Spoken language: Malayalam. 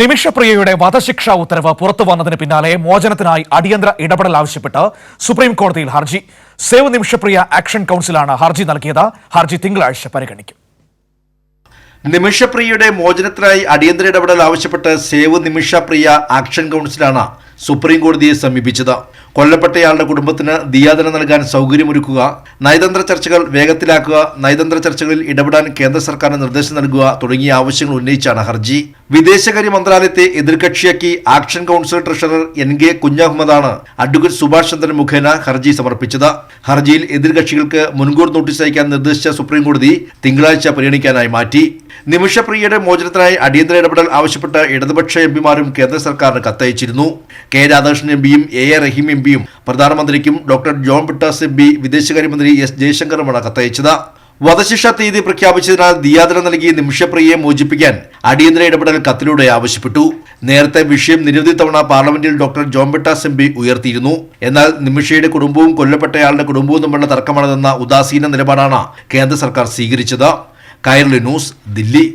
നിമിഷപ്രിയയുടെ വധശിക്ഷാ ഉത്തരവ് പുറത്തു വന്നതിന് പിന്നാലെ മോചനത്തിനായി അടിയന്തര ഇടപെടൽ ആവശ്യപ്പെട്ട് സുപ്രീം കോടതിയിൽ ഹർജി. സേവ് നിമിഷപ്രിയ ആക്ഷൻ കൗൺസിലാണ് ഹർജി നൽകിയത്. ഹർജി തിങ്കളാഴ്ച പരിഗണിക്കും. നിമിഷപ്രിയയുടെ മോചനത്തിനായി അടിയന്തര ഇടപെടൽ ആവശ്യപ്പെട്ട് സേവ് നിമിഷപ്രിയ ആക്ഷൻ കൗൺസിലാണ് സുപ്രീം കോടതിയെ സമീപിച്ചത്. കൊല്ലപ്പെട്ടയാളുടെ കുടുംബത്തിന് ദിയാദനം നൽകാൻ സൗകര്യമൊരുക്കുക നയതന്ത്ര ചർച്ചകൾ വേഗത്തിലാക്കുക നയതന്ത്ര ചർച്ചകളിൽ ഇടപെടാൻ കേന്ദ്ര സർക്കാരിന് നിർദ്ദേശം നൽകുക തുടങ്ങിയ ആവശ്യങ്ങൾ ഉന്നയിച്ചാണ് ഹർജി. വിദേശകാര്യ മന്ത്രാലയത്തെ എതിർകക്ഷിയാക്കി action council treasurer N K കുഞ്ഞഹമ്മദാണ് advocate Subhash Chandran മുഖേന ഹർജി സമർപ്പിച്ചത്. ഹർജിയിൽ എതിർകക്ഷികൾക്ക് മുൻകൂർ നോട്ടീസ് അയക്കാൻ നിർദ്ദേശിച്ച സുപ്രീംകോടതി തിങ്കളാഴ്ച പരിഗണിക്കാനായി മാറ്റി. നിമിഷപ്രിയയുടെ മോചനത്തിനായി അടിയന്തര ഇടപെടൽ ആവശ്യപ്പെട്ട് ഇടതുപക്ഷ എംപിമാരും കേന്ദ്ര സർക്കാരിന് കത്തയച്ചിരുന്നു. കെ രാധാകൃഷ്ണൻ എംപിയും എ എ റഹീം എംപിയും പ്രധാനമന്ത്രിക്കും doctor John Brittas M P വിദേശകാര്യമന്ത്രി എസ് ജയശങ്കറുമാണ് കത്തയച്ചത്. വധശിക്ഷ തീയതി പ്രഖ്യാപിച്ചതിനാൽ ദിയാദന നൽകി നിമിഷപ്രിയയെ മോചിപ്പിക്കാൻ അടിയന്തര ഇടപെടൽ കത്തിലൂടെ ആവശ്യപ്പെട്ടു. നേരത്തെ വിഷയം നിരവധി തവണ പാർലമെന്റിൽ ഡോക്ടർ ജോൺ ബിട്ടാസ് എം ഉയർത്തിയിരുന്നു. എന്നാൽ നിമിഷയുടെ കുടുംബവും കൊല്ലപ്പെട്ടയാളുടെ കുടുംബവും തമ്മിലുള്ള തർക്കമാണെന്ന ഉദാസീന നിലപാടാണ് കേന്ദ്ര സർക്കാർ സ്വീകരിച്ചത്. കൈരളി ന്യൂസ് ദില്ലി.